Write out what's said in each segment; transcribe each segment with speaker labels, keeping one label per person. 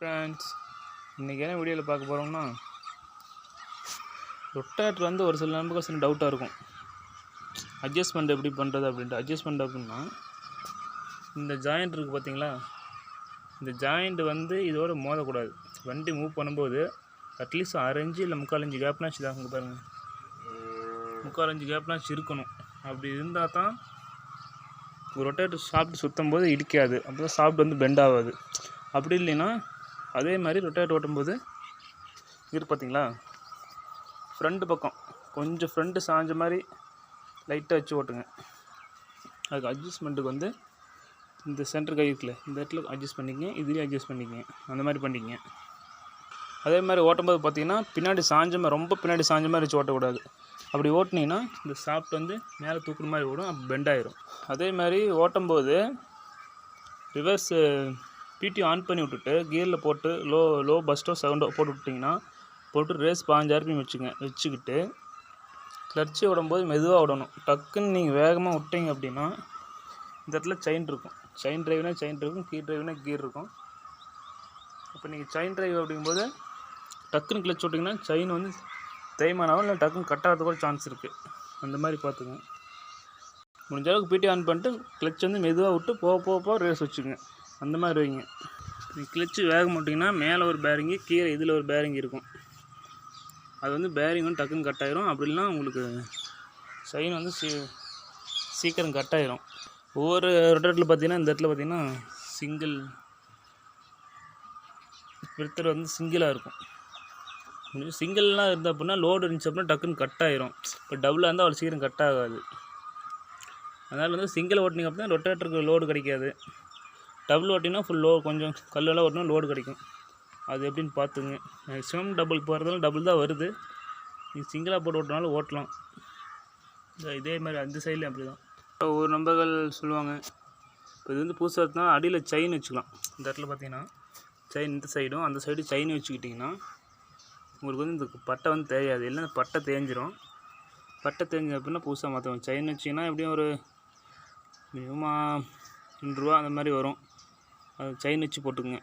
Speaker 1: Friends இன்றைக்கி என்ன வீடியோவில் பார்க்க போகிறோம்னா ரொட்டேட்டர் வந்து ஒரு சில நம்பருக்கு சில டவுட்டாக இருக்கும். அட்ஜஸ்ட்மெண்ட் எப்படி பண்ணுறது அப்படின்ட்டு. அட்ஜஸ்ட்மெண்ட் அப்படின்னா இந்த ஜாயிண்ட் இருக்குது பார்த்தீங்களா இந்த ஜாயிண்ட் வந்து இதோட மோதக்கூடாது. வண்டி மூவ் பண்ணும்போது அட்லீஸ்ட் அரைஞ்சு இல்லை முக்கால் கேப்னாச்சு தான் அங்கே பாருங்கள் முக்கால் அஞ்சு கேப்னாச்சு இருக்கணும். அப்படி இருந்தால் தான் ரொட்டேட்டர் சாப்பிட்டு சுற்றும் போது இடிக்காது. அப்போ தான் சாப்பிட்டு வந்து பெண்ட் ஆகாது. அப்படி இல்லைன்னா அதே மாதிரி ரொட்டேட் ஓட்டும்போது இருக்கு பார்த்தீங்களா ஃப்ரண்ட்டு பக்கம். கொஞ்சம் ஃப்ரண்ட்டு சாஞ்ச மாதிரி லைட்டாக வச்சு ஓட்டுங்க. அதுக்கு அட்ஜஸ்ட்மெண்ட்டுக்கு வந்து இந்த சென்டர் கை இருக்குல்ல இந்த இடத்துல அட்ஜஸ்ட் பண்ணிக்கங்க இதுலேயும் அட்ஜஸ்ட் பண்ணிக்கங்க. அந்த மாதிரி பண்ணிக்கங்க. அதே மாதிரி ஓட்டும்போது பார்த்தீங்கன்னா பின்னாடி சாஞ்ச மாதிரி ரொம்ப பின்னாடி சாஞ்ச மாதிரி வச்சு ஓட்டக்கூடாது. அப்படி ஓட்டுனீங்கன்னா இந்த சாஃப்ட் வந்து மேலே தூக்குற மாதிரி ஓடும் அப்போ பெண்ட் ஆயிரும். அதே மாதிரி ஓட்டும்போது ரிவர்ஸ் பிடி ஆன் பண்ணி விட்டுட்டு கியரில் போட்டு லோ லோ பஸ்ட்டோ செகண்டோ போட்டு விட்டிங்கன்னா போட்டு ரேஸ் பாஞ்சு ஆர்பிஎம் வச்சுங்க வச்சுக்கிட்டு கிளர்ச்சி விடும்போது மெதுவாக விடணும். டக்குன்னு நீங்கள் வேகமாக விட்டீங்க அப்படின்னா இந்த இடத்துல செயின் இருக்கும். செயின் டிரைவ்னா செயின் இருக்கும் கீ டிரைவ்னா கீர் இருக்கும். இப்போ நீங்கள் செயின் டிரைவ் அப்படிங்கும்போது டக்குன்னு கிளச் விட்டிங்கன்னா செயின் வந்து தேய்மானாவும் இல்லை டக்குன்னு கட் ஆகிறது கூட சான்ஸ் இருக்குது அந்த மாதிரி பார்த்துங்க முடிஞ்ச அளவுக்கு பிடி ஆன் பண்ணிட்டு கிளச் வந்து மெதுவாக விட்டு போக போக போக ரேஸ் வச்சுக்கோங்க அந்த மாதிரி வைங்க. நீங்கள் கிளச்சு வேக மாட்டிங்கன்னா மேலே ஒரு பேரிங்கு கீழே இதில் ஒரு பேரிங் இருக்கும். அது வந்து பேரிங் வந்து டக்குன்னு கட் ஆயிரும். அப்படி உங்களுக்கு செயின் வந்து சீ சீக்கிரம் கட் ஆயிரும். ஒவ்வொரு ரொட்டேட்டில் பார்த்தீங்கன்னா இந்த இடத்துல பார்த்தீங்கன்னா சிங்கிள் விருத்தர் வந்து சிங்கிளாக இருக்கும். சிங்கிள்லாம் இருந்தால் அப்படின்னா லோடு இருந்துச்சு அப்படின்னா டக்குன்னு கட் ஆயிரும். இப்போ டபுளாக இருந்தால் அவ்வளோ சீக்கிரம் கட் ஆகாது. அதனால் வந்து சிங்கிள் ஓட்டினீங்க அப்படின்னா ரொட்டேட்டருக்கு லோடு கிடைக்காது. டபுள் ஓட்டினா ஃபுல் லோ கொஞ்சம் கல்லெல்லாம் ஓட்டினா லோடு கிடைக்கும். அது எப்படின்னு பார்த்துங்க. மேக்ஸிமம் டபுள் போகிறதால டபுள் தான் வருது. நீங்கள் சிங்கிளாக போட்டு ஓட்டினாலும் ஓட்டலாம். இதே மாதிரி அந்த சைட்லேயும் அப்படி தான் ஒரு நம்பர்கள் சொல்லுவாங்க இப்போ இது வந்து புதுசாக இருந்தால் அடியில் செயின் வச்சுக்கலாம். இந்த இடத்துல பார்த்தீங்கன்னா செயின் இந்த சைடும் அந்த சைடு செயின் வச்சுக்கிட்டிங்கன்னா உங்களுக்கு வந்து இந்த பட்டை வந்து தேயாது இல்லைன்னா பட்டை தேஞ்சிரும். பட்டை தேஞ்ச அப்படின்னா புதுசாக மாற்றுவோம் செயின் வச்சிங்கன்னா எப்படியும் ஒரு மினிமமாக ரெண்டு ரூபா அந்த மாதிரி வரும். செயின் வச்சு போட்டுக்குங்க.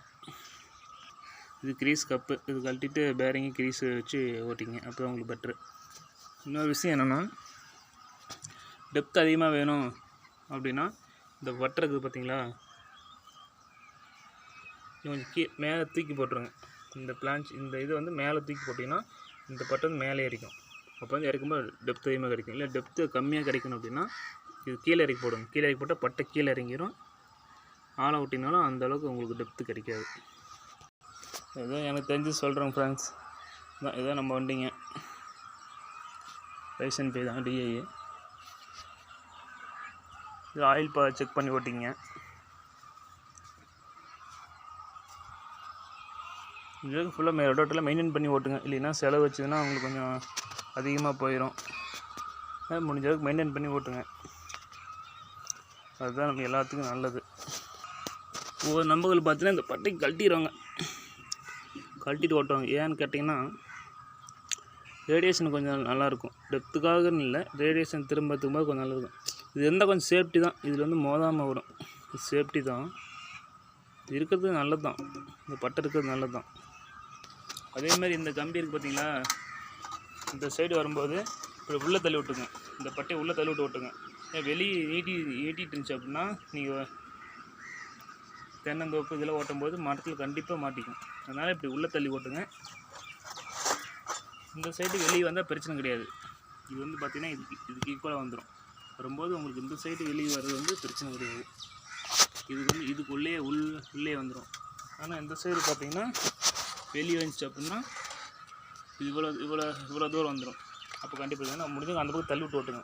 Speaker 1: இது க்ரீஸ் கப்பு இது கழட்டிட்டு பேரிங்கு க்ரீஸ் வச்சு ஓட்டிங்க அப்போ தான் உங்களுக்கு பெட்ரு இன்னொரு விஷயம் என்னென்னா டெப்த் அதிகமாக வேணும் அப்படின்னா இந்த வட்டை பார்த்தீங்களா? கொஞ்சம் கீ மேலே தூக்கி போட்டுருங்க. இந்த பிளான்ச் இந்த இது வந்து மேலே தூக்கி போட்டிங்கன்னா இந்த பட்டை வந்து மேலே இறக்கும் அப்போ வந்து இறக்கும்போது டெப்த் அதிகமாக கிடைக்கும். இல்லை டெப்த்து கம்மியாக கிடைக்கணும் அப்படின்னா இது கீழே இறக்கி போடுங்க. கீழே இறக்கி போட்டால் பட்டை கீழே இறங்கிடும் ஆளை விட்டினாலும் அந்த அளவுக்கு உங்களுக்கு டெப்த்து கிடைக்காது. இதுதான் எனக்கு தெரிஞ்சு சொல்கிறேன் ஃப்ரெண்ட்ஸ் இதான் இதான் நம்ம வண்டிங்க. லைசன் பே தான் டிஐ இது ஆயில் பா செக் பண்ணி ஓட்டிங்க. இதுக்கு ஃபுல்லாக மே ரோட்டில் மெயின்டைன் பண்ணி ஓட்டுங்க. இல்லைன்னா செலவு வச்சதுன்னா உங்களுக்கு கொஞ்சம் அதிகமாக போயிடும் முடிஞ்ச அளவுக்கு மெயின்டைன் பண்ணி ஓட்டுங்க. அதுதான் நம்ம எல்லாத்துக்கும் நல்லது. ஒவ்வொரு நம்பர்கள் பார்த்தீங்கன்னா இந்த பட்டையை கழட்டிடுவாங்க. கழட்டிட்டு ஓட்டுவாங்க. ஏன்னு கேட்டிங்கன்னா ரேடியேஷன் கொஞ்சம் நல்லாயிருக்கும். டெப்த்துக்காகன்னு இல்லை ரேடியேஷன் திரும்ப திரும்ப கொஞ்சம் நல்லாயிருக்கும். இது இருந்தால் கொஞ்சம் சேஃப்டி தான். இதில் வந்து மோதாமல் வரும். சேஃப்டி தான். இது இருக்கிறது நல்லது தான் இந்த பட்டை இருக்கிறது நல்லது தான் அதே மாதிரி இந்த கம்பி இருக்குது பார்த்தீங்களா? இந்த சைடு வரும்போது இப்படி உள்ளே தள்ளி விட்டுங்க இந்த பட்டையை உள்ளே தள்ளி விட்டு விட்டுங்க ஏன் வெளியே நீட்டி நீட்டிட்டு இருந்துச்சு அப்படின்னா நீங்கள் தென்னந்தோப்பு இதெல்லாம் ஓட்டும்போது மரத்தில் கண்டிப்பாக மாட்டிக்கும். அதனால் இப்படி உள்ளே தள்ளி ஓட்டுங்க. இந்த சைடு வெளியே வந்தால் பிரச்சனை கிடையாது. இது வந்து பார்த்திங்கன்னா இதுக்கு இதுக்கு ஈக்குவலாக வந்துடும் வரும்போது உங்களுக்கு இந்த சைடு வெளியே வர்றது வந்து பிரச்சனை கிடையாது. இது வந்து இதுக்குள்ளே உள் உள்ளே வந்துடும் ஆனால் இந்த சைடு பார்த்தீங்கன்னா வெளியே வந்துச்சு அப்படின்னா இவ்வளோ இவ்வளோ இவ்வளோ தூரம் வந்துடும் அப்போ கண்டிப்பாக முடிஞ்சவங்க அந்த பக்கம் தள்ளி விட்டு ஓட்டுங்க.